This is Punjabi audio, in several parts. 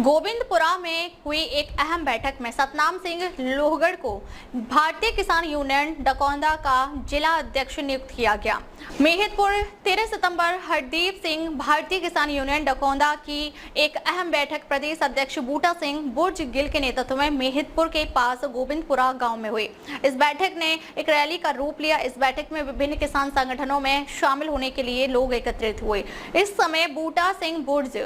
गोविंदपुरा में हुई एक अहम बैठक में सतनाम सिंह लोहगढ़ को भारतीय किसान यूनियन डकौंदा का जिला अध्यक्ष नियुक्त किया गया। मेहितपुर 13 सितंबर हरदीप सिंह भारतीय किसान यूनियन डकौंदा की एक अहम बैठक प्रदेश अध्यक्ष बूटा सिंह बुर्ज गिल के नेतृत्व में मेहितपुर के पास गोविंदपुरा गाँव में हुई। इस बैठक ने एक रैली का रूप लिया। इस बैठक में विभिन्न किसान संगठनों में शामिल होने के लिए लोग एकत्रित हुए। इस समय बूटा सिंह बुर्ज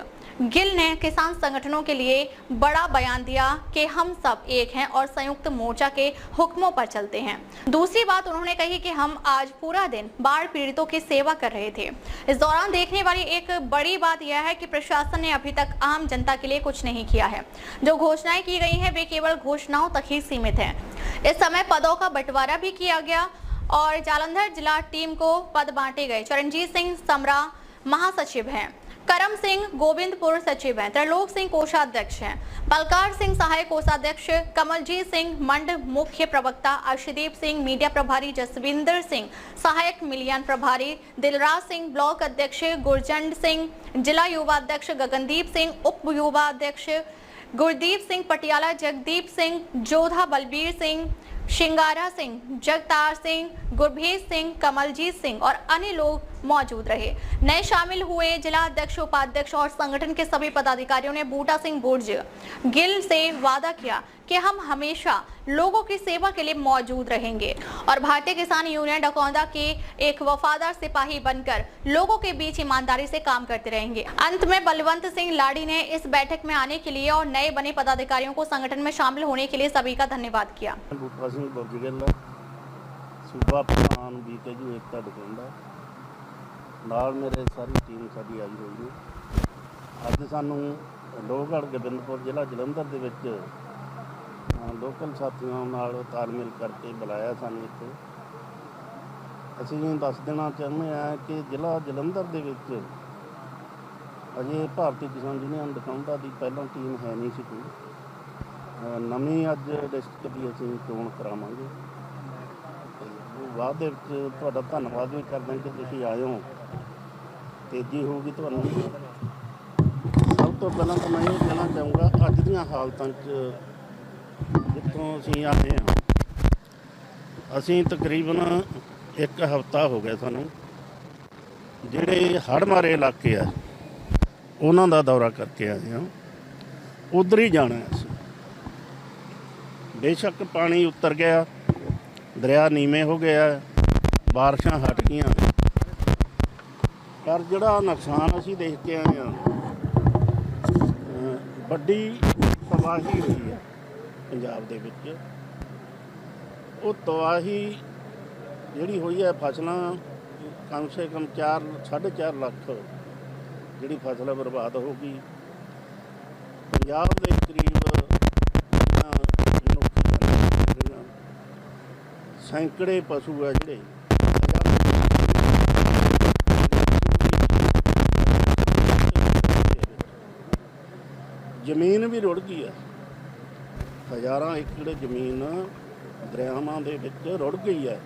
गिल ने किसान संगठनों के लिए बड़ा बयान दिया कि हम सब एक हैं और संयुक्त मोर्चा के हुक्मों पर चलते हैं। दूसरी बात उन्होंने कही कि हम आज पूरा दिन बाढ़ पीड़ितों की सेवा कर रहे थे। इस दौरान देखने वाली एक बड़ी बात यह है कि प्रशासन ने अभी तक आम जनता के लिए कुछ नहीं किया है। जो घोषणाएँ की गई हैं, वे केवल घोषणाओं तक ही सीमित हैं। इस समय पदों का बंटवारा भी किया गया और जालंधर जिला टीम को पद बांटे गए। चरणजीत सिंह, समरा महासचिव हैं। करम सिंह गोविंदपुर सचिव हैं। त्रिलोक सिंह कोषाध्यक्ष हैं। बलकार सिंह सहायक कोषाध्यक्ष, कमलजीत सिंह मंड मुख्य प्रवक्ता, अर्शदीप सिंह मीडिया प्रभारी, जसविंदर सिंह सहायक मिलियन प्रभारी, दिलराज सिंह ब्लॉक अध्यक्ष, गुरजंड सिंह जिला युवा अध्यक्ष, गगनदीप सिंह उप युवा अध्यक्ष, गुरदीप सिंह पटियाला, जगदीप सिंह, जोधा बलबीर सिंह, शिंगारा सिंह, जगतार सिंह, गुरभेज सिंह, कमलजीत सिंह और अन्य लोग मौजूद रहे। नए शामिल हुए जिला अध्यक्ष, उपाध्यक्ष और संगठन के सभी पदाधिकारियों ने बूटा सिंह बुर्ज गिल से वादा किया कि हम हमेशा लोगों की सेवा के लिए मौजूद रहेंगे और भारतीय किसान यूनियन डकौंदा के एक वफादार सिपाही बनकर लोगों के बीच ईमानदारी से काम करते रहेंगे। अंत में बलवंत सिंह लाड़ी ने इस बैठक में आने के लिए और नए बने पदाधिकारियों को संगठन में शामिल होने के लिए सभी का धन्यवाद किया। प्रधान एकता ਨਾਲ ਮੇਰੇ ਸਾਰੀ ਟੀਮ ਸਾਡੀ ਆਈ ਹੋਈ ਹੈ। ਅੱਜ ਸਾਨੂੰ ਲੋਹਗੜ੍ਹ ਗੋਬਿੰਦਪੁਰ ਜ਼ਿਲ੍ਹਾ ਜਲੰਧਰ ਦੇ ਵਿੱਚ ਲੋਕਲ ਸਾਥੀਆਂ ਨਾਲ ਤਾਲਮੇਲ ਕਰਕੇ ਬੁਲਾਇਆ ਸਾਨੂੰ ਇੱਥੇ। ਅਸੀਂ ਦੱਸ ਦੇਣਾ ਚਾਹੁੰਦੇ ਹਾਂ ਕਿ ਜ਼ਿਲ੍ਹਾ ਜਲੰਧਰ ਦੇ ਵਿੱਚ ਅਜੇ ਭਾਰਤੀ ਕਿਸਾਨ ਯੂਨੀਅਨ ਦਕੁੰਡਾ ਦੀ ਪਹਿਲਾਂ ਟੀਮ ਹੈ ਨਹੀਂ ਸੀ ਕੋਈ। ਨਵੀਂ ਅੱਜ ਡਿਸਟ੍ਰਿਕਟ ਦੀ ਅਸੀਂ ਚੋਣ ਕਰਾਵਾਂਗੇ। ਤੇ ਬਾਅਦ ਦੇ ਵਿੱਚ ਤੁਹਾਡਾ ਧੰਨਵਾਦ ਵੀ ਕਰਦੇ ਹਾਂ ਕਿ ਤੁਸੀਂ ਆਏ ਹੋ। ਤੇਜ਼ੀ ਹੋਊਗੀ ਤੁਹਾਨੂੰ। ਸਭ ਤੋਂ ਪਹਿਲਾਂ ਤਾਂ ਮੈਂ ਇਹ ਕਹਿਣਾ ਚਾਹੂੰਗਾ, ਅੱਜ ਦੀਆਂ ਹਾਲਤਾਂ 'ਚ ਜਿੱਥੋਂ ਅਸੀਂ ਆਏ ਹਾਂ, ਅਸੀਂ ਤਕਰੀਬਨ ਇੱਕ ਹਫ਼ਤਾ ਹੋ ਗਿਆ ਸਾਨੂੰ। ਜਿਹੜੇ ਹੜ ਮਾਰੇ ਇਲਾਕੇ ਆ, ਉਹਨਾਂ ਦਾ ਦੌਰਾ ਕਰਕੇ ਆਏ ਹਾਂ। ਉਧਰ ਹੀ ਜਾਣਾ ਅਸੀਂ। ਬੇਸ਼ੱਕ ਪਾਣੀ ਉਤਰ ਗਿਆ, ਦਰਿਆ ਨੀਵੇਂ ਹੋ ਗਿਆ, ਬਾਰਿਸ਼ਾਂ ਹਟ ਗਈਆਂ। ਪਰ ਜਿਹੜਾ ਨੁਕਸਾਨ ਅਸੀਂ ਦੇਖ ਕੇ ਆਏ ਹਾਂ ਵੱਡੀ ਤਬਾਹੀ ਹੋਈ ਹੈ ਪੰਜਾਬ ਦੇ ਵਿੱਚ। ਉਹ ਤਬਾਹੀ ਜਿਹੜੀ ਹੋਈ ਹੈ, ਫਸਲਾਂ ਕਮ ਸੇ ਕਮ 4 4.5 ਲੱਖ ਜਿਹੜੀ ਫਸਲ ਬਰਬਾਦ ਹੋ ਗਈ। ਪੰਜਾਬ ਦੇ ਕਰੀਬ ਸੈਂਕੜੇ ਪਸ਼ੂ ਆ ਜਿਹੜੇ ਜ਼ਮੀਨ ਵੀ ਰੁੜ ਗਈ ਆ ਹਜ਼ਾਰਾਂ ਏਕੜ ਜ਼ਮੀਨ ਦਰਿਆਵਾਂ ਦੇ ਵਿੱਚ ਰੁੜ ਗਈ ਹੈ।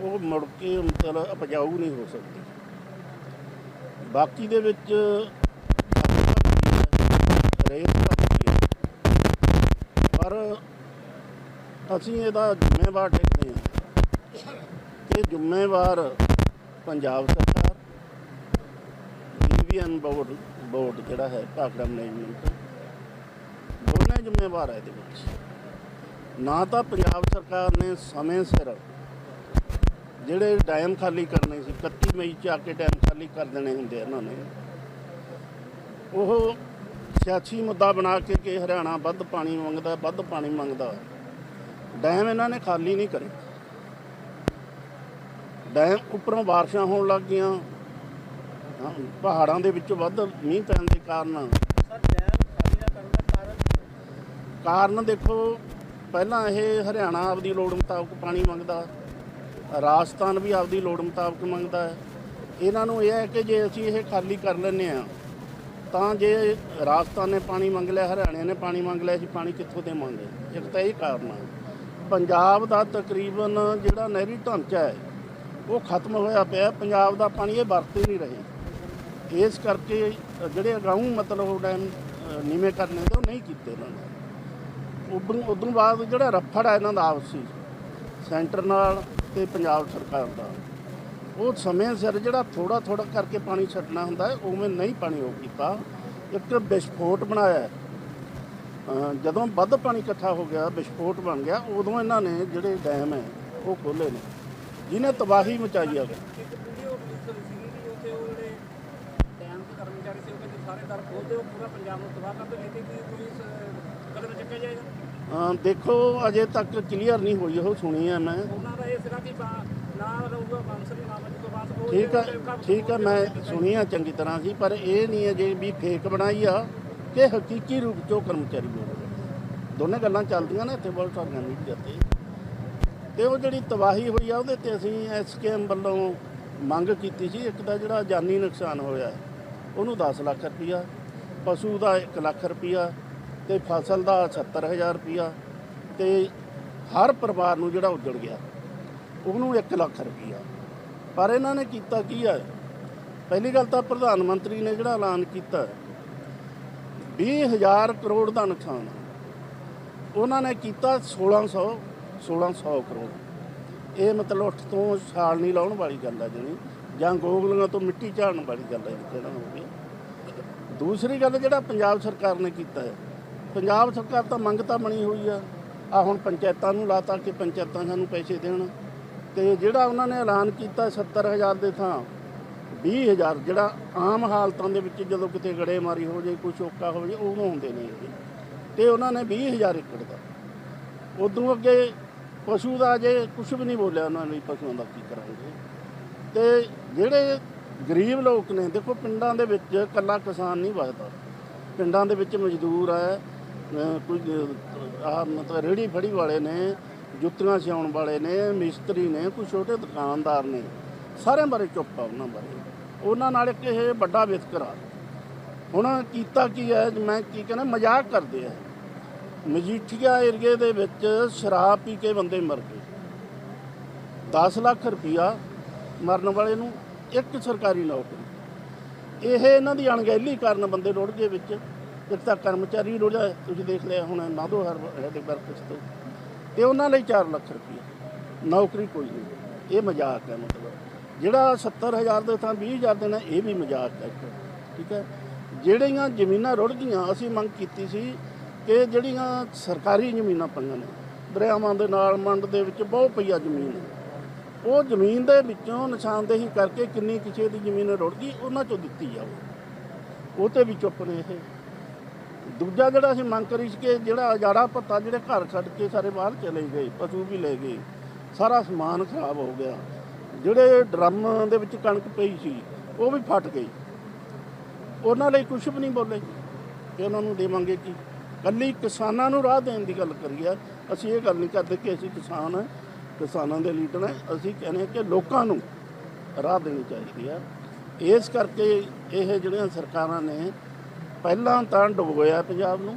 ਉਹ ਮੁੜ ਕੇ ਮਤਲਬ ਉਪਜਾਊ ਨਹੀਂ ਹੋ ਸਕਦੀ। ਬਾਕੀ ਦੇ ਵਿੱਚ ਪਰ ਅਸੀਂ ਇਹਦਾ ਜ਼ਿੰਮੇਵਾਰ ਠਹਿਰਦੇ ਹਾਂ ਕਿ ਜ਼ਿੰਮੇਵਾਰ ਪੰਜਾਬ ਸਰਕਾਰ ਇੰਡੀਅਨ ਬੋਰਡ ਬੋਰਡ ਜਿਹੜਾ ਹੈ, ਭਾਖੜਾ ਮੈਨੇਜਮੈਂਟ ਦੋਨੇ ਜ਼ਿੰਮੇਵਾਰ ਹੈ ਇਹਦੇ ਵਿੱਚ। ਨਾ ਤਾਂ ਪੰਜਾਬ ਸਰਕਾਰ ਨੇ ਸਮੇਂ ਸਿਰ ਜਿਹੜੇ ਡੈਮ ਖਾਲੀ ਕਰਨੇ ਸੀ 31 ਮਈ ਚ ਆ ਕੇ ਡੈਮ ਖਾਲੀ ਕਰ ਦੇਣੇ ਹੁੰਦੇ ਇਹਨਾਂ ਨੇ। ਉਹ ਸਿਆਸੀ ਮੁੱਦਾ ਬਣਾ ਕੇ ਕਿ ਹਰਿਆਣਾ ਵੱਧ ਪਾਣੀ ਮੰਗਦਾ, ਵੱਧ ਪਾਣੀ ਮੰਗਦਾ। ਡੈਮ ਇਹਨਾਂ ਨੇ ਖਾਲੀ ਨਹੀਂ ਕਰੇ। ਡੈਮ ਉੱਪਰੋਂ ਬਾਰਿਸ਼ਾਂ ਹੋਣ ਲੱਗ ਗਈਆਂ। ਪਹਾੜਾਂ ਦੇ ਵਿੱਚ ਵੱਧ ਮੀਂਹ ਪੈਣ ਦੇ ਕਾਰਨ ਕਾਰਨ ਦੇਖੋ ਪਹਿਲਾਂ ਇਹ ਹਰਿਆਣਾ ਆਪਦੀ ਲੋੜ ਮੁਤਾਬਕ ਪਾਣੀ ਮੰਗਦਾ ਰਾਜਸਥਾਨ ਵੀ ਆਪਦੀ ਲੋੜ ਮੁਤਾਬਕ ਮੰਗਦਾ ਹੈ। ਇਹਨਾਂ ਨੂੰ ਇਹ ਹੈ ਕਿ ਜੇ ਅਸੀਂ ਇਹ ਖਾਲੀ ਕਰ ਲੈਂਦੇ ਆ ਤਾਂ ਜੇ ਰਾਜਸਥਾਨ ਨੇ ਪਾਣੀ ਮੰਗ ਲਿਆ ਹਰਿਆਣੇ ਨੇ ਪਾਣੀ ਮੰਗ ਲਿਆ ਅਸੀਂ ਪਾਣੀ ਕਿੱਥੋਂ ਦੇਵਾਂਗੇ? ਇੱਕ ਤਾਂ ਇਹ ਕਾਰਨ ਹੈ ਪੰਜਾਬ ਦਾ ਤਕਰੀਬਨ ਜਿਹੜਾ ਨਹਿਰੀ ਢਾਂਚਾ ਹੈ ਉਹ ਖਤਮ ਹੋਇਆ ਪਿਆ। ਪੰਜਾਬ ਦਾ ਪਾਣੀ ਇਹ ਵਰਤ ਹੀ ਨਹੀਂ ਰਹੇ। ਇਸ ਕਰਕੇ ਜਿਹੜੇ ਅਗਾਊਂ ਮਤਲਬ ਡੈਮ ਅ, ਨੀਵੇਂ ਕਰਨੇ ਤੇ ਉਹ ਨਹੀਂ ਕੀਤੇ ਇਹਨਾਂ ਨੇ। ਉਦੋਂ ਉਦੋਂ ਬਾਅਦ ਜਿਹੜਾ ਰਫੜ ਹੈ ਇਹਨਾਂ ਦਾ ਆਪਸੀ, ਸੈਂਟਰ ਨਾਲ ਤੇ ਪੰਜਾਬ ਸਰਕਾਰ ਦਾ। ਉਹ ਸਮੇਂ ਸਿਰ ਜਿਹੜਾ ਥੋੜਾ ਥੋੜਾ ਕਰਕੇ ਪਾਣੀ ਛੱਡਣਾ ਹੁੰਦਾ ਹੈ, ਉਵੇਂ ਨਹੀਂ ਪਾਣੀ ਉਹ ਕੀਤਾ। ਇੱਕ ਵਿਸਫੋਟ ਬਣਾਇਆ ਜਦੋਂ ਵੱਧ ਪਾਣੀ ਇਕੱਠਾ ਹੋ ਗਿਆ, ਵਿਸਫੋਟ ਬਣ ਗਿਆ, ਉਦੋਂ ਇਹਨਾਂ ਨੇ ਜਿਹੜੇ ਡੈਮ ਹੈ, ਉਹ ਖੋਲੇ ਨੇ। ਜਿਹਨੇ ਤਬਾਹੀ ਮਚਾਈ ਆ। ਸਾਰੇ ਦਰ ਖੋਲਦੇ ਉਹ ਪੂਰਾ ਪੰਜਾਬ ਨੂੰ ਤਬਾਹ ਕਰ ਦੇਣਗੇ ਕਿ ਕੋਈ ਕਦਮ ਚੱਕਿਆ ਜਾਏਗਾ? ਦੇਖੋ ਅਜੇ ਤੱਕ ਕਲੀਅਰ ਨਹੀਂ ਹੋਈ ਉਹ ਸੁਣੀ ਹੈ ਮੈਂ। ਉਹਨਾਂ ਦਾ ਇਹ ਸੀਗਾ ਕਿ ਬਾ- ਨਾ ਰਹੂਗਾ ਬਾਂਸਰੀ ਨਾਮ ਜੀ ਤੋਂ ਬਾਅਦ ਉਹ ਠੀਕ ਕੰਮ ਠੀਕ ਹੈ ਮੈਂ ਸੁਣੀ ਆ ਚੰਗੀ ਤਰ੍ਹਾਂ ਸੀ ਪਰ ਇਹ ਨਹੀਂ ਹੈ ਜੇ ਵੀ ਫੇਕ ਬਣਾਈ ਆ ਕਿ ਹਕੀਕੀ ਰੂਪ 'ਚ ਕਰਮਚਾਰੀ ਬੋਲ ਦੋਨੇ ਗੱਲਾਂ ਚੱਲਦੀਆਂ ਨੇ ਇੱਥੇ ਸਾਰੀਆਂ ਮੀਡੀਆ ਤੇ। ਤੇ ਉਹ ਜਿਹੜੀ ਤਬਾਹੀ ਹੋਈ ਆ ਉਹਦੇ ਤੇ ਅਸੀਂ ਐਸਕੇਐਮ ਵੱਲੋਂ ਮੰਗ ਕੀਤੀ ਸੀ ਇੱਕ ਦਾ ਜਿਹੜਾ ਜਾਨੀ ਨੁਕਸਾਨ ਹੋਇਆ ਉਹਨੂੰ 10 ਲੱਖ ਰੁਪਈਆ ਪਸ਼ੂ ਦਾ 1 ਲੱਖ ਰੁਪਈਆ ਤੇ ਫਸਲ ਦਾ 70000 ਰੁਪਈਆ ਤੇ ਹਰ ਪਰਿਵਾਰ ਨੂੰ ਜਿਹੜਾ ਉੱਜੜ ਗਿਆ, ਉਹਨੂੰ 1 ਲੱਖ ਰੁਪਈਆ ਪਰ ਇਹਨਾਂ ਨੇ ਕੀਤਾ ਕੀ ਹੈ? ਪਹਿਲੀ ਗੱਲ ਤਾਂ ਪ੍ਰਧਾਨ ਮੰਤਰੀ ਨੇ ਜਿਹੜਾ ਐਲਾਨ ਕੀਤਾ 20000 ਕਰੋੜ ਦਾ ਨੁਕਸਾਨ। ਉਹਨਾਂ ਨੇ ਕੀਤਾ 1600 1600 ਕਰੋੜ। ਇਹ ਮਤਲਬ ਉੱਠ ਤੋਂ ਛਾਲ ਨਹੀਂ ਲਾਉਣ ਵਾਲੀ ਗੱਲ ਹੈ ਜਿਹੜੀ। ਜਾਂ ਗੋਗਲੀਆਂ ਤੋਂ ਮਿੱਟੀ ਝਾੜਨ ਵਾਲੀ ਗੱਲ ਹੈ ਜਿਹੜਾ ਹੋਵੇ ਦੂਸਰੀ ਗੱਲ ਜਿਹੜਾ ਪੰਜਾਬ ਸਰਕਾਰ ਨੇ ਕੀਤਾ ਹੈ ਪੰਜਾਬ ਸਰਕਾਰ ਤਾਂ ਮੰਗ ਤਾਂ ਬਣੀ ਹੋਈ ਆ। ਆ ਹੁਣ ਪੰਚਾਇਤਾਂ ਨੂੰ ਲਾਤਾ ਕਿ ਪੰਚਾਇਤਾਂ ਸਾਨੂੰ ਪੈਸੇ ਦੇਣ। ਤੇ ਜਿਹੜਾ ਉਹਨਾਂ ਨੇ ਐਲਾਨ ਕੀਤਾ 70000 ਦੇ ਥਾਂ 20000 ਜਿਹੜਾ ਆਮ ਹਾਲਤਾਂ ਦੇ ਵਿੱਚ ਜਦੋਂ ਕਿਤੇ ਗੜੇਮਾਰੀ ਹੋ ਜਾਏ ਕੋਈ ਚੋਕਾ ਹੋ ਜਾਏ ਉਦੋਂ ਹੁੰਦੇ ਨੇ ਇਹ। ਤੇ ਉਹਨਾਂ ਨੇ 20000 ਏਕੜ ਦਾ। ਉਦੋਂ ਅੱਗੇ ਪਸ਼ੂ ਦਾ ਜੇ ਕੁਝ ਵੀ ਨਹੀਂ ਬੋਲਿਆ ਉਹਨਾਂ ਨੇ ਪਸ਼ੂਆਂ ਦਾ ਕੀ ਕਰਾਂਗੇ। ਤੇ ਜਿਹੜੇ ਗਰੀਬ ਲੋਕ ਨੇ, ਦੇਖੋ ਪਿੰਡਾਂ ਦੇ ਵਿੱਚ ਇਕੱਲਾ ਕਿਸਾਨ ਨਹੀਂ ਵਸਦਾ। ਪਿੰਡਾਂ ਦੇ ਵਿੱਚ ਮਜ਼ਦੂਰ ਹੈ ਕੋਈ ਆ ਮਤਲਬ ਰੇੜੀ ਫੜੀ ਵਾਲੇ ਨੇ, ਜੁੱਤੀਆਂ ਸਿਉਣ ਵਾਲੇ ਨੇ, ਮਿਸਤਰੀ ਨੇ, ਕੋਈ ਛੋਟੇ ਦੁਕਾਨਦਾਰ ਨੇ, ਸਾਰਿਆਂ ਬਾਰੇ ਚੁੱਪ ਆ ਉਹਨਾਂ ਬਾਰੇ। ਉਹਨਾਂ ਨਾਲ ਇੱਕ ਇਹ ਵੱਡਾ ਵਿਤਕਰਾ। ਹੁਣ ਕੀਤਾ ਕੀ ਹੈ, ਮੈਂ ਕੀ ਕਹਿੰਦਾ ਮਜ਼ਾਕ ਕਰਦੇ ਆ। ਮਜੀਠੀਆ ਏਰੀਏ ਦੇ ਵਿੱਚ ਸ਼ਰਾਬ ਪੀ ਕੇ ਬੰਦੇ ਮਰ ਗਏ। 10 ਲੱਖ ਰੁਪਇਆ ਮਰਨ ਵਾਲੇ ਨੂੰ ਇੱਕ ਸਰਕਾਰੀ ਨੌਕਰੀ। ਇਹ ਇਹਨਾਂ ਦੀ ਅਣਗਹਿਲੀ ਕਾਰਨ ਬੰਦੇ ਰੁੜ ਗਏ ਵਿੱਚ। ਇੱਕ ਤਾਂ ਕਰਮਚਾਰੀ ਰੋਜ਼ਾ ਤੁਸੀਂ ਦੇਖ ਲਿਆ ਹੁਣ ਨਾਦੋ ਹਰ ਹੈਡੇ ਵਰਕਸ ਤੋਂ। ਤੇ ਉਹਨਾਂ ਲਈ 4 ਲੱਖ ਰੁਪਇਆ ਨੌਕਰੀ ਕੋਈ ਨਹੀਂ। ਇਹ ਮਜ਼ਾਕ ਹੈ ਮਤਲਬ। ਜਿਹੜਾ 70000 ਦੇ ਥਾਂ 20000 ਦੇਣਾ, ਇਹ ਵੀ ਮਜ਼ਾਕ ਹੈ। ਇੱਕ। ਠੀਕ ਹੈ? ਜਿਹੜੀਆਂ ਜ਼ਮੀਨਾਂ ਰੁੜ ਗਈਆਂ, ਅਸੀਂ ਮੰਗ ਕੀਤੀ ਸੀ ਕਿ ਜਿਹੜੀਆਂ ਸਰਕਾਰੀ ਜ਼ਮੀਨਾਂ ਪਈਆਂ ਨੇ, ਦਰਿਆਵਾਂ ਦੇ ਨਾਲ ਮੰਡ ਦੇ ਵਿੱਚ ਬਹੁਤ ਪਈਆ ਜ਼ਮੀਨ ਉਹ ਜ਼ਮੀਨ ਦੇ ਵਿੱਚੋਂ ਨਿਸ਼ਾਨਦੇਹੀ ਕਰਕੇ ਕਿੰਨੀ ਕਿਸੇ ਦੀ ਜ਼ਮੀਨ ਰੁੜ ਗਈ, ਉਹਨਾਂ ਚੋਂ ਦਿੱਤੀ ਜਾਵੇ ਉਹ ਤੇ ਵੀ ਚੁੱਪ ਨੇ ਇਹ। ਦੂਜਾ ਜਿਹੜਾ ਅਸੀਂ ਮੰਗ ਕਰੀ ਸੀ ਕਿ ਜਿਹੜਾ ਅਜਾੜਾ ਭੱਤਾ ਜਿਹੜੇ ਘਰ ਛੱਡ ਕੇ ਸਾਰੇ ਬਾਹਰ ਚਲੇ ਗਏ, ਪਸ਼ੂ ਵੀ ਲੈ ਗਏ, ਸਾਰਾ ਸਮਾਨ ਖਰਾਬ ਹੋ ਗਿਆ। ਜਿਹੜੇ ਡਰਮ ਦੇ ਵਿੱਚ ਕਣਕ ਪਈ ਸੀ, ਉਹ ਵੀ ਫਟ ਗਈ। ਉਹਨਾਂ ਲਈ ਕੁਝ ਵੀ ਨਹੀਂ ਬੋਲੇ। ਕਿ ਉਹਨਾਂ ਨੂੰ ਦੇਵਾਂਗੇ ਕੀ? ਕੱਲੀ ਕਿਸਾਨਾਂ ਨੂੰ ਰਾਹ ਦੇਣ ਦੀ ਗੱਲ ਕਰੀ ਹੈ ਅਸੀਂ ਇਹ ਗੱਲ ਨਹੀਂ ਕਰਦੇ ਕਿ ਅਸੀਂ ਕਿਸਾਨ ਹਾਂ ਕਿਸਾਨਾਂ ਦੇ ਲੀਡਰ ਹਾਂ। ਅਸੀਂ ਕਹਿੰਦੇ ਕਿ ਲੋਕਾਂ ਨੂੰ ਰਾਹ ਦੇਣੀ ਚਾਹੀਦੀ ਹੈ ਇਸ ਕਰਕੇ ਇਹ ਜਿਹੜੀਆਂ ਸਰਕਾਰਾਂ ਨੇ ਪਹਿਲਾਂ ਤਾਂ ਡੁਬੋਇਆ ਪੰਜਾਬ ਨੂੰ।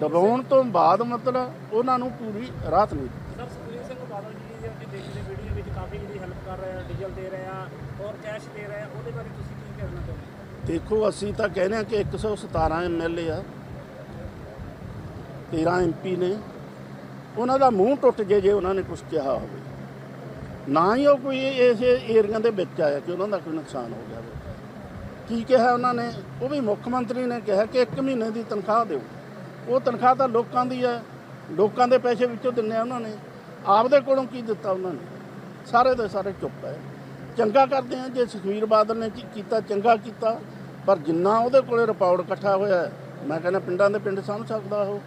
ਦਬਾਉਣ ਤੋਂ ਬਾਅਦ ਮਤਲਬ ਉਹਨਾਂ ਨੂੰ ਪੂਰੀ ਰਾਹਤ ਨਹੀਂ। ਸਰ ਸਿੰਘ ਬਾਦਲ ਜੀ ਦੀ ਦੇਖਦੇ ਵੀਡੀਓ ਵਿੱਚ ਕਾਫੀ ਜਿਹੜੀ ਹੈਲਪ ਕਰ ਰਹੇ ਆ ਡੀਜ਼ਲ ਦੇ ਰਹੇ ਆ ਔਰ ਕੈਸ਼ ਦੇ ਰਹੇ ਆ ਉਹਦੇ ਬਾਰੇ ਤੁਸੀਂ ਕੀ ਕਹਿਣਾ ਚਾਹੁੰਦੇ ਹੋ ਦੇਖੋ ਅਸੀਂ ਤਾਂ ਕਹਿੰਦੇ ਹਾਂ ਕਿ 117 ਐਮਐਲਏ ਆ 13 ਐਮਪੀ ਨੇ। ਉਹਨਾਂ ਦਾ ਮੂੰਹ ਟੁੱਟ ਜੇ ਜੇ ਉਹਨਾਂ ਨੇ ਕੁਝ ਕਿਹਾ ਹੋਵੇ। ਨਾ ਹੀ ਉਹ ਕੋਈ ਇਸ ਏਰੀਆ ਦੇ ਵਿੱਚ ਆਇਆ ਕਿ ਉਹਨਾਂ ਦਾ ਕੋਈ ਨੁਕਸਾਨ ਹੋ ਗਿਆ ਹੋਵੇ। ਕੀ ਕਿਹਾ ਉਹਨਾਂ ਨੇ? ਉਹ ਵੀ ਮੁੱਖ ਮੰਤਰੀ ਨੇ ਕਿਹਾ ਕਿ 1 ਮਹੀਨੇ ਦੀ ਤਨਖਾਹ ਦਿਓ। ਉਹ ਤਨਖਾਹ ਤਾਂ ਲੋਕਾਂ ਦੀ ਹੈ। ਲੋਕਾਂ ਦੇ ਪੈਸੇ ਵਿੱਚੋਂ ਦਿੰਨੇ ਆ ਉਹਨਾਂ ਨੇ। ਆਪਦੇ ਕੋਲੋਂ ਕੀ ਦਿੱਤਾ ਉਹਨਾਂ ਨੇ? ਸਾਰੇ ਦੇ ਸਾਰੇ ਚੁੱਪ ਹੈ। ਚੰਗਾ ਕਰਦੇ ਆ ਜੇ ਸੁਖਵੀਰ ਬਾਦਲ ਨੇ ਕੀ ਕੀਤਾ, ਚੰਗਾ ਕੀਤਾ। ਪਰ ਜਿੰਨਾ ਉਹਦੇ ਕੋਲੇ ਰਿਪੋਰਟ ਇਕੱਠਾ ਹੋਇਆ ਮੈਂ ਕਹਿੰਦਾ ਪਿੰਡਾਂ ਦੇ ਪਿੰਡ ਸਾਂਭ ਸਕਦਾ ਉਹ।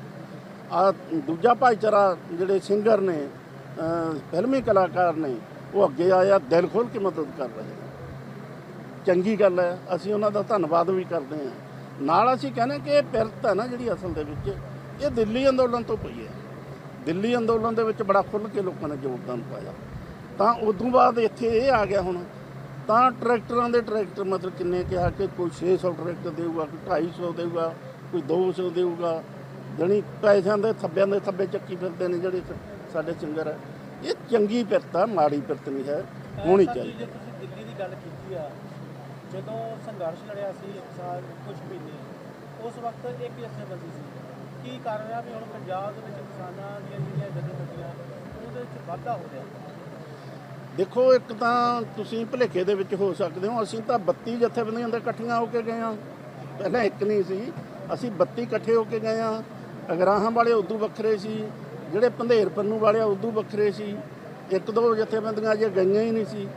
ਆ ਦੂਜਾ ਭਾਈਚਾਰਾ ਜਿਹੜੇ ਸਿੰਗਰ ਨੇ ਫਿਲਮੀ ਕਲਾਕਾਰ ਨੇ, ਉਹ ਅੱਗੇ ਆਇਆ, ਦਿਲ ਖੋਲ ਕੇ ਮਦਦ ਕਰ ਰਹੇ ਨੇ। ਚੰਗੀ ਗੱਲ ਹੈ ਅਸੀਂ ਉਹਨਾਂ ਦਾ ਧੰਨਵਾਦ ਵੀ ਕਰਦੇ ਹਾਂ। ਨਾਲ ਅਸੀਂ ਕਹਿੰਦੇ ਕਿ ਇਹ ਪਿਰਤ ਹੈ ਨਾ ਜਿਹੜੀ ਅਸਲ ਦੇ ਵਿੱਚ ਇਹ ਦਿੱਲੀ ਅੰਦੋਲਨ ਤੋਂ ਪਈ ਹੈ। ਦਿੱਲੀ ਅੰਦੋਲਨ ਦੇ ਵਿੱਚ ਬੜਾ ਖੁੱਲ੍ਹ ਕੇ ਲੋਕਾਂ ਨੇ ਯੋਗਦਾਨ ਪਾਇਆ। ਤਾਂ ਉਦੋਂ ਬਾਅਦ ਇੱਥੇ ਇਹ ਆ ਗਿਆ ਹੁਣ ਤਾਂ ਟਰੈਕਟਰਾਂ ਦੇ ਟਰੈਕਟਰ ਮਤਲਬ ਕਿੰਨੇ ਕਿਹਾ ਕਿ ਕੋਈ 600 ਟਰੈਕਟਰ ਦੇਊਗਾ ਕੋਈ 250 ਦੇਊਗਾ ਕੋਈ 200 ਦੇਊਗਾ। ਜਣੀ ਪੈਸਿਆਂ ਦੇ ਥੱਬਿਆਂ ਦੇ ਥੱਬੇ ਚੱਕੀ ਫਿਰਦੇ ਨੇ ਜਿਹੜੇ ਸਾਡੇ ਸਿੰਗਰ ਹੈ ਇਹ ਚੰਗੀ ਪਿਰਤ ਆ ਮਾੜੀ ਪਿਰਤ ਨਹੀਂ ਹੈ ਹੋਣੀ ਚਾਹੀਦੀ। ਜੇ ਤੁਸੀਂ ਦਿੱਲੀ ਦੀ ਗੱਲ ਕੀਤੀ ਆ ਜਦੋਂ ਸੰਘਰਸ਼ ਲੜਿਆ ਸੀ ਇੱਕ ਸਾਲ ਕੁਝ ਮਹੀਨੇ, ਉਸ ਵਕਤ ਇੱਕ ਜਥੇਬੰਦੀ ਸੀ? ਕੀ ਕਾਰਨ ਆ ਵੀ ਹੁਣ ਪੰਜਾਬ ਦੇ ਵਿੱਚ ਕਿਸਾਨਾਂ ਦੀਆਂ ਜਿਹੜੀਆਂ ਜਥੇਬੰਦੀਆਂ ਉਹਦੇ ਵਿੱਚ ਵਾਧਾ ਹੋ ਰਿਹਾ? ਦੇਖੋ, ਇੱਕ ਤਾਂ ਤੁਸੀਂ ਭੁਲੇਖੇ ਦੇ ਵਿੱਚ ਹੋ ਸਕਦੇ ਹੋ, ਅਸੀਂ ਤਾਂ 32 ਜਥੇਬੰਦੀਆਂ ਦੇ ਇਕੱਠੀਆਂ ਹੋ ਕੇ ਗਏ ਹਾਂ। ਪਹਿਲਾਂ ਇੱਕ ਨਹੀਂ ਸੀ, ਅਸੀਂ 32 ਇਕੱਠੇ ਹੋ ਕੇ ਗਏ ਹਾਂ। ਅਗਰਾਹਾਂ ਵਾਲੇ ਉਦੋਂ ਵੱਖਰੇ ਸੀ, ਜਿਹੜੇ ਪੰਧੇਰ ਪੰਨੂ ਵਾਲੇ ਉਦੋਂ ਵੱਖਰੇ ਸੀ। ਇੱਕ ਦੋ ਜਥੇਬੰਦੀਆਂ ਜੇ ਗਈਆਂ ਹੀ ਨਹੀਂ ਸੀ।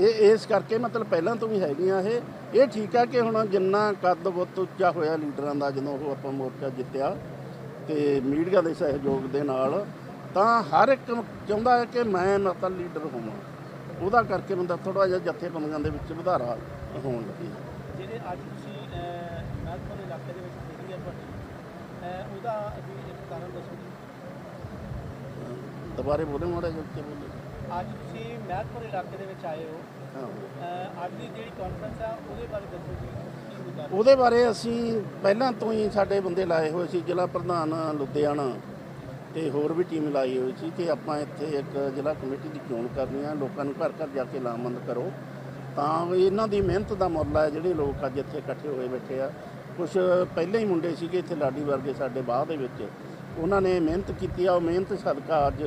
ਇਹ ਇਸ ਕਰਕੇ ਮਤਲਬ ਪਹਿਲਾਂ ਤੋਂ ਵੀ ਹੈਗੀਆਂ ਇਹ। ਇਹ ਠੀਕ ਆ ਕਿ ਹੁਣ ਜਿੰਨਾ ਕੱਦ ਬੁੱਤ ਉੱਚਾ ਹੋਇਆ ਲੀਡਰਾਂ ਦਾ ਜਦੋਂ ਉਹ ਆਪਾਂ ਮੋਰਚਾ ਜਿੱਤਿਆ ਤੇ ਮੀਡੀਆ ਦੇ ਸਹਿਯੋਗ ਦੇ ਨਾਲ ਤਾਂ ਹਰ ਇੱਕ ਚਾਹੁੰਦਾ ਹੈ ਕਿ ਮੈਂ ਮਤਲਬ ਲੀਡਰ ਹੋਵਾਂ। ਉਹਦਾ ਕਰਕੇ ਬੰਦਾ ਥੋੜਾ ਜਿਹਾ ਜਥੇਬੰਦੀਆਂ ਦੇ ਵਿੱਚ ਵਧਾਰਾ ਹੋਣ ਲੱਗੀ। ਜਿਹੜੇ ਅੱਜ ਤੁਸੀਂ ਮਹਿਲਪੁਰ ਇਲਾਕੇ ਦੇ ਵਿੱਚ ਹੈ ਤੁਹਾਡੀ ਉਹਦਾ ਵੀ ਇੱਕ ਕਾਰਨ ਦੱਸੋ। ਦੁਬਾਰੇ ਬੋਲੇ ਮਾੜਾ ਜਿਹਾ ਬੋਲੇ। ਅੱਜ ਤੁਸੀਂ ਮਹਿਲਪੁਰ ਇਲਾਕੇ ਦੇ ਵਿੱਚ ਆਏ ਹੋ। ਹਾਂ। ਅਹ ਅੱਜ ਦੀ ਜਿਹੜੀ ਕਾਨਫਰੰਸ ਆ ਉਹਦੇ ਬਾਰੇ ਦੱਸੋ ਜੀ ਕੀ ਮੁੱਦਾ ਉਹਦੇ ਬਾਰੇ ਅਸੀਂ ਪਹਿਲਾਂ ਤੋਂ ਹੀ ਸਾਡੇ ਬੰਦੇ ਲਾਏ ਹੋਏ ਸੀ ਜ਼ਿਲ੍ਹਾ ਪ੍ਰਧਾਨ ਲੁਧਿਆਣਾ ਤੇ ਹੋਰ ਵੀ ਟੀਮ ਲਾਈ ਹੋਈ ਸੀ ਕਿ ਆਪਾਂ ਇੱਥੇ ਇੱਕ ਜ਼ਿਲ੍ਹਾ ਕਮੇਟੀ ਦੀ ਚੋਣ ਕਰਨੀ ਆ ਲੋਕਾਂ ਨੂੰ ਘਰ ਘਰ ਜਾ ਕੇ ਲਾਮਬੰਦ ਕਰੋ। ਤਾਂ ਇਹਨਾਂ ਦੀ ਮਿਹਨਤ ਦਾ ਮੁੱਲ ਹੈ ਜਿਹੜੇ ਲੋਕ ਅੱਜ ਇੱਥੇ ਇਕੱਠੇ ਹੋਏ ਬੈਠੇ ਆ। ਕੁਝ ਪਹਿਲੇ ਹੀ ਮੁੰਡੇ ਸੀਗੇ ਇੱਥੇ ਲਾਡੀ ਵਰਗੇ ਸਾਡੇ ਬਾਅਦ ਦੇ ਵਿੱਚ। ਉਹਨਾਂ ਨੇ ਮਿਹਨਤ ਕੀਤੀ ਆ ਉਹ ਮਿਹਨਤ ਸਦਕਾ ਅੱਜ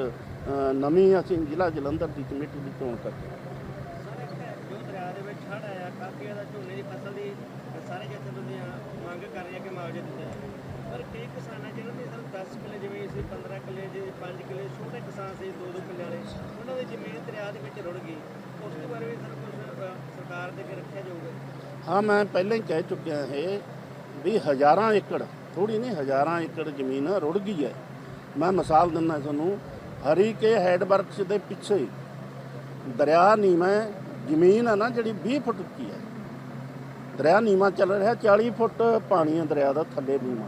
ਨਵੀਂ ਅਸੀਂ ਜ਼ਿਲ੍ਹਾ ਜਲੰਧਰ ਦੀ ਕਮੇਟੀ ਦੀ ਚੋਣ ਕਰਦੇ ਹਾਂ। ਸਾਰੇ ਜਥੇਬੰਦੀਆਂ ਮੰਗ ਕਰ ਰਹੀਆਂ ਕਿ ਮੁਆਵਜ਼ਾ ਦਿੱਤਾ ਜਾਵੇ ਪਰ ਕਈ ਕਿਸਾਨਾਂ ਜਿਹਨਾਂ ਦੀ ਸਿਰਫ 10 ਕਿੱਲੇ ਜਿਵੇਂ ਸੀ 15 ਕਿੱਲੇ ਜੇ 5 ਕਿੱਲੇ ਛੋਟੇ ਕਿਸਾਨ ਸੀ 2-2 ਕਿੱਲੇ ਵਾਲੇ ਉਹਨਾਂ ਦੀ ਜ਼ਮੀਨ ਦਰਿਆ ਦੇ ਵਿੱਚ ਰੁੜ ਗਈ ਉਸ ਦੇ ਬਾਰੇ ਵੀ ਸਰ ਕੁਝ ਸਰਕਾਰ ਦੇ ਅੱਗੇ ਰੱਖਿਆ ਜਾਊਗਾ ਹਾਂ, ਮੈਂ ਪਹਿਲਾਂ ਹੀ ਕਹਿ ਚੁੱਕਿਆ ਇਹ ਵੀ ਹਜ਼ਾਰਾਂ ਏਕੜ ਥੋੜੀ ਨਹੀਂ, ਹਜ਼ਾਰਾਂ ਏਕੜ ਜ਼ਮੀਨ ਰੁੜ ਗਈ ਹੈ। ਮੈਂ ਮਿਸਾਲ ਦਿੰਦਾ ਤੁਹਾਨੂੰ ਹਰੀ ਕੇ ਹੈਡ ਵਰਕਸ ਦੇ ਪਿੱਛੇ ਦਰਿਆ ਨੀਮਾ ਜ਼ਮੀਨ ਆ ਨਾ ਜਿਹੜੀ 20 ਫੁੱਟ ਉੱਚੀ ਹੈ। ਦਰਿਆ ਨੀਮਾ ਚੱਲ ਰਿਹਾ 40 ਫੁੱਟ ਪਾਣੀ ਹੈ ਦਰਿਆ ਦਾ ਥੱਲੇ ਨੀਮਾ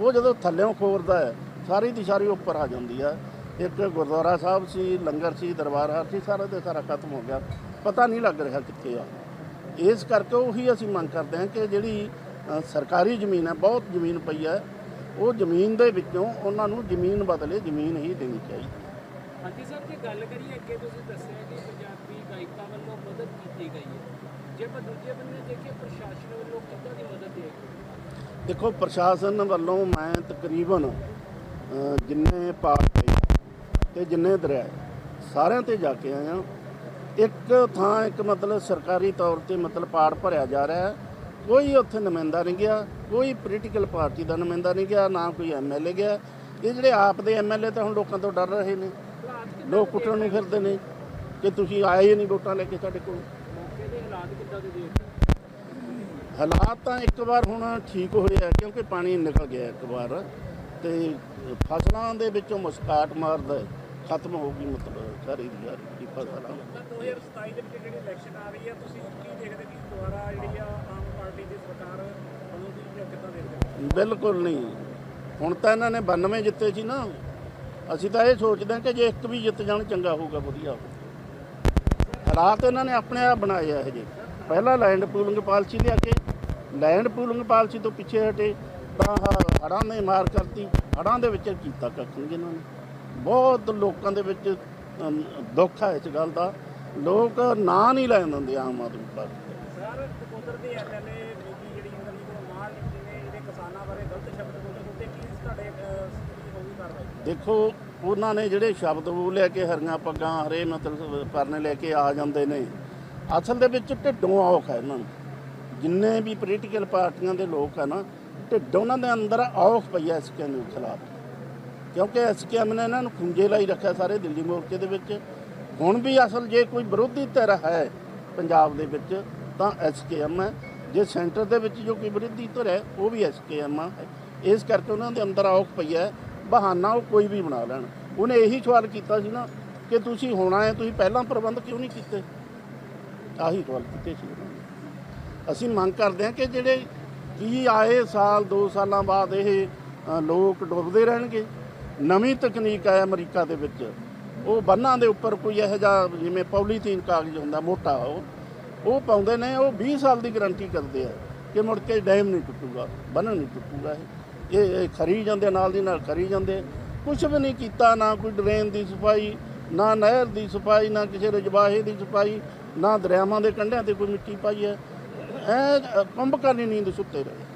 ਉਹ ਜਦੋਂ ਥੱਲਿਓਂ ਖੋਰਦਾ ਹੈ, ਸਾਰੀ ਦੀ ਸਾਰੀ ਉੱਪਰ ਆ ਜਾਂਦੀ ਹੈ ਇੱਕ ਗੁਰਦੁਆਰਾ ਸਾਹਿਬ ਸੀ, ਲੰਗਰ ਸੀ, ਦਰਬਾਰ ਹਰ ਸੀ, ਸਾਰਾ ਦੇ ਸਾਰਾ ਖਤਮ ਹੋ ਗਿਆ। ਪਤਾ ਨਹੀਂ ਲੱਗ ਰਿਹਾ ਕਿੱਥੇ ਆ। ਇਸ ਕਰਕੇ ਉਹੀ ਅਸੀਂ ਮੰਗ ਕਰਦੇ ਹਾਂ ਕਿ ਜਿਹੜੀ ਸਰਕਾਰੀ ਜ਼ਮੀਨ ਹੈ, ਬਹੁਤ ਜ਼ਮੀਨ ਪਈ ਹੈ, ਉਹ ਜ਼ਮੀਨ ਦੇ ਵਿੱਚੋਂ ਉਹਨਾਂ ਨੂੰ ਜ਼ਮੀਨ ਬਦਲੇ ਜ਼ਮੀਨ ਹੀ ਦੇਣੀ ਚਾਹੀਦੀ ਹਾਂਜੀ ਸਾਹਿਬ ਜੇ ਗੱਲ ਕਰੀਏ ਅੱਗੇ ਤੁਸੀਂ ਦੱਸਿਆ ਕਿ ਪੰਜਾਬੀ ਗਾਇਕਾਂ ਵੱਲੋਂ ਮਦਦ ਕੀਤੀ ਗਈ ਹੈ। ਜੇ ਆਪਾਂ ਦੂਜੇ ਬੰਨੇ ਦੇਖੀਏ, ਪ੍ਰਸ਼ਾਸਨ ਵੱਲੋਂ ਕਿੱਦਾਂ ਦੀ ਮਦਦ ਦੇ ਦੇਖੋ, ਪ੍ਰਸ਼ਾਸਨ ਵੱਲੋਂ ਮੈਂ ਤਕਰੀਬਨ ਜਿੰਨੇ ਪਾਰਕ ਹੈ ਤੇ ਜਿੰਨੇ ਦਰਿਆ ਸਾਰਿਆਂ ਤੇ ਜਾ ਕੇ ਆਇਆ। ਇੱਕ ਥਾਂ, ਇੱਕ ਮਤਲਬ ਸਰਕਾਰੀ ਤੌਰ ਤੇ ਮਤਲਬ ਪਾੜ ਭਰਿਆ ਜਾ ਰਿਹਾ ਹੈ। ਕੋਈ ਉੱਥੇ ਨੁਮਾਇੰਦਾ ਨਹੀਂ ਗਿਆ, ਕੋਈ ਪੋਲੀਟੀਕਲ ਪਾਰਟੀ ਦਾ ਨੁਮਾਇੰਦਾ ਨਹੀਂ ਗਿਆ, ਨਾ ਕੋਈ ਐਮਐਲਏ ਗਿਆ। ਇਹ ਜਿਹੜੇ ਆਪ ਦੇ ਐਮਐਲਏ ਤਾਂ ਹੁਣ ਲੋਕਾਂ ਤੋਂ ਡਰ ਰਹੇ ਨੇ। ਲੋਕ ਕੁੱਟਣ ਨੂੰ ਫਿਰਦੇ ਨੇ ਕਿ ਤੁਸੀਂ ਆਏ ਹੀ ਨਹੀਂ ਵੋਟਾਂ ਲੈ ਕੇ ਸਾਡੇ ਕੋਲ। ਮੌਕੇ ਦੇ ਹਾਲਾਤ ਕਿੱਦਾਂ ਦੇ ਦੇਖ ਹਾਲਾਤ ਤਾਂ ਇੱਕ ਵਾਰ ਹੁਣ ਠੀਕ ਹੋਏ ਆ ਕਿਉਂਕਿ ਪਾਣੀ ਨਿਕਲ ਗਿਆ ਇੱਕ ਵਾਰ ਤੇ ਫਸਲਾਂ ਦੇ ਵਿੱਚੋਂ ਮੁਸਕਾਟ ਮਾਰਦਾ ਖਤਮ ਹੋ ਗਈ ਮਤਲਬ ਸਾਰੀ ਦੀ ਸਾਰੀ ਫਸਲ। ਆ। ਤਾਂ 2027 ਦੇ ਵਿੱਚ ਜਿਹੜੀ ਇਲੈਕਸ਼ਨ ਆ ਰਹੀ ਹੈ ਤੁਸੀਂ ਕੀ ਦੇਖਦੇ ਕਿ ਦੁਬਾਰਾ ਜਿਹੜੀ ਆ ਆਮ ਪਾਰਟੀ ਦੀ ਸਰਕਾਰ ਬਣੂਗੀ ਜਾਂ ਕਿੱਦਾਂ ਦੇਖਦੇ ਬਿਲਕੁਲ ਨਹੀਂ। ਹੁਣ ਤਾਂ ਇਹਨਾਂ ਨੇ 92 ਜਿੱਤੇ ਸੀ ਨਾ। ਅਸੀਂ ਤਾਂ ਇਹ ਸੋਚਦੇ ਹਾਂ ਕਿ ਜੇ ਇੱਕ ਵੀ ਜਿੱਤ ਜਾਣ, ਚੰਗਾ ਹੋਊਗਾ, ਵਧੀਆ ਹੋਊਗਾ। ਹਾਲਾਤ ਇਹਨਾਂ ਨੇ ਆਪਣੇ ਆਪ ਬਣਾਏ ਆ ਇਹ ਜੇ। ਪਹਿਲਾਂ ਲੈਂਡ ਪੂਲਿੰਗ ਪਾਲਿਸੀ ਲਿਆ ਕੇ ਲੈਂਡ ਪੂਲਿੰਗ ਪਾਲਿਸੀ ਤੋਂ ਪਿੱਛੇ ਹਟੇ, ਤਾਂ ਹੜਾਂ ਨੇ ਮਾਰ ਕਰਤੀ ਹੜਾਂ ਦੇ ਵਿੱਚ ਕੀਤਾ ਕੱਖ ਨਹੀਂ ਇਹਨਾਂ ਨੇ। ਬਹੁਤ ਲੋਕਾਂ ਦੇ ਵਿੱਚ ਦੁੱਖ ਹੈ ਇਸ ਗੱਲ ਦਾ। ਲੋਕ ਨਾਂ ਨਹੀਂ ਲੈਣ ਦਿੰਦੇ ਆਮ ਆਦਮੀ ਪਾਰਟੀ ਸਰ ਕਪੂਰ ਦੇ ਐਮਐਲਏ ਬੀਬੀ ਜਿਹੜੀ ਇੰਦਰਜੀਤ ਕੌਰ ਮਾਨ ਜਿਵੇਂ ਜਿਹੜੇ ਕਿਸਾਨਾਂ ਬਾਰੇ ਗਲਤ ਸ਼ਬਦ ਬੋਲੇ ਉੱਤੇ ਕੀ ਤੁਹਾਡੇ ਅਹ, ਸਥਿਤੀ ਹੋਊਗੀ ਕਾਰਵਾਈ ਦੇਖੋ, ਉਹਨਾਂ ਨੇ ਜਿਹੜੇ ਸ਼ਬਦ ਉਹ ਲੈ ਕੇ ਹਰੀਆਂ ਪੱਗਾਂ, ਹਰੇ ਮਤਲਬ ਪਰਨੇ ਲੈ ਕੇ ਆ ਜਾਂਦੇ ਨੇ। ਅਸਲ ਦੇ ਵਿੱਚ ਢਿੱਡੋਂ ਔਖ ਹੈ ਇਹਨਾਂ ਨੂੰ। ਜਿੰਨੇ ਵੀ ਪੋਲੀਟੀਕਲ ਪਾਰਟੀਆਂ ਦੇ ਲੋਕ ਆ ਨਾ, ਢਿੱਡ ਉਹਨਾਂ ਦੇ ਅੰਦਰ ਔਖ ਪਈ ਐ ਐਸਕੇਐਮ ਦੇ ਖਿਲਾਫ। ਕਿਉਂਕਿ ਐਸਕੇਐਮ ਨੇ ਇਹਨਾਂ ਨੂੰ ਖੁੰਝੇ ਲਾਈ ਰੱਖਿਆ ਸਾਰੇ ਦਿੱਲੀ ਮੋਰਚੇ ਦੇ ਵਿੱਚ। ਹੁਣ ਵੀ ਅਸਲ ਜੇ ਕੋਈ ਵਿਰੋਧੀ ਧਿਰ ਹੈ ਪੰਜਾਬ ਦੇ ਵਿੱਚ, ਤਾਂ ਐਸਕੇਐਮ ਹੈ। ਜੇ ਸੈਂਟਰ ਦੇ ਵਿੱਚ ਜੋ ਕੋਈ ਵਿਰੋਧੀ ਧਿਰ ਹੈ, ਉਹ ਵੀ ਐਸਕੇਐਮ ਆ। ਇਸ ਕਰਕੇ ਉਹਨਾਂ ਦੇ ਅੰਦਰ ਔਖ ਪਈ ਹੈ। ਬਹਾਨਾ ਉਹ ਕੋਈ ਵੀ ਬਣਾ ਲੈਣ। ਉਹਨੇ ਇਹੀ ਸਵਾਲ ਕੀਤਾ ਸੀ ਨਾ ਕਿ ਤੁਸੀਂ ਹੋਣਾ ਹੈ, ਤੁਸੀਂ ਪਹਿਲਾਂ ਪ੍ਰਬੰਧ ਕਿਉਂ ਨਹੀਂ ਕੀਤੇ? ਆਹੀ ਸਵਾਲ ਕੀਤੇ ਸੀ ਉਹਨਾਂ ਨੇ। ਅਸੀਂ ਮੰਗ ਕਰਦੇ ਹਾਂ ਕਿ ਜਿਹੜੇ ਕੀ ਆਏ ਸਾਲ 2 ਸਾਲਾਂ ਬਾਅਦ ਇਹ ਲੋਕ ਡੁੱਬਦੇ ਰਹਿਣਗੇ। ਨਵੀਂ ਤਕਨੀਕ ਹੈ ਅਮਰੀਕਾ ਦੇ ਵਿੱਚ। ਉਹ ਬੰਨਾਂ ਦੇ ਉੱਪਰ ਕੋਈ ਇਹੋ ਜਿਹਾ ਜਿਵੇਂ ਪੌਲੀਥੀਨ ਕਾਗਜ਼ ਹੁੰਦਾ, ਮੋਟਾ ਉਹ ਉਹ ਪਾਉਂਦੇ ਨੇ, ਉਹ 20 ਸਾਲ ਦੀ ਗਾਰੰਟੀ ਕਰਦੇ ਆ ਕਿ ਮੁੜ ਕੇ ਡੈਮ ਨਹੀਂ ਟੁੱਟੂਗਾ ਬੰਨ ਨਹੀਂ ਟੁੱਟੂਗਾ ਇਹ। ਇਹ ਇਹ ਖਰੀ ਜਾਂਦੇ, ਨਾਲ ਦੀ ਨਾਲ ਖਰੀ ਜਾਂਦੇ। ਕੁਝ ਵੀ ਨਹੀਂ ਕੀਤਾ, ਨਾ ਕੋਈ ਡਰੇਨ ਦੀ ਸਫ਼ਾਈ, ਨਾ ਨਹਿਰ ਦੀ ਸਫ਼ਾਈ, ਨਾ ਕਿਸੇ ਰਜਵਾਹੇ ਦੀ ਸਫ਼ਾਈ, ਨਾ ਦਰਿਆਵਾਂ ਦੇ ਕੰਢਿਆਂ ਤੇ ਕੋਈ ਮਿੱਟੀ ਪਾਈ ਹੈ। ਐ ਕਰਨੀ ਨੀਂਦ ਸੁੱਤੇ ਰਹੇ।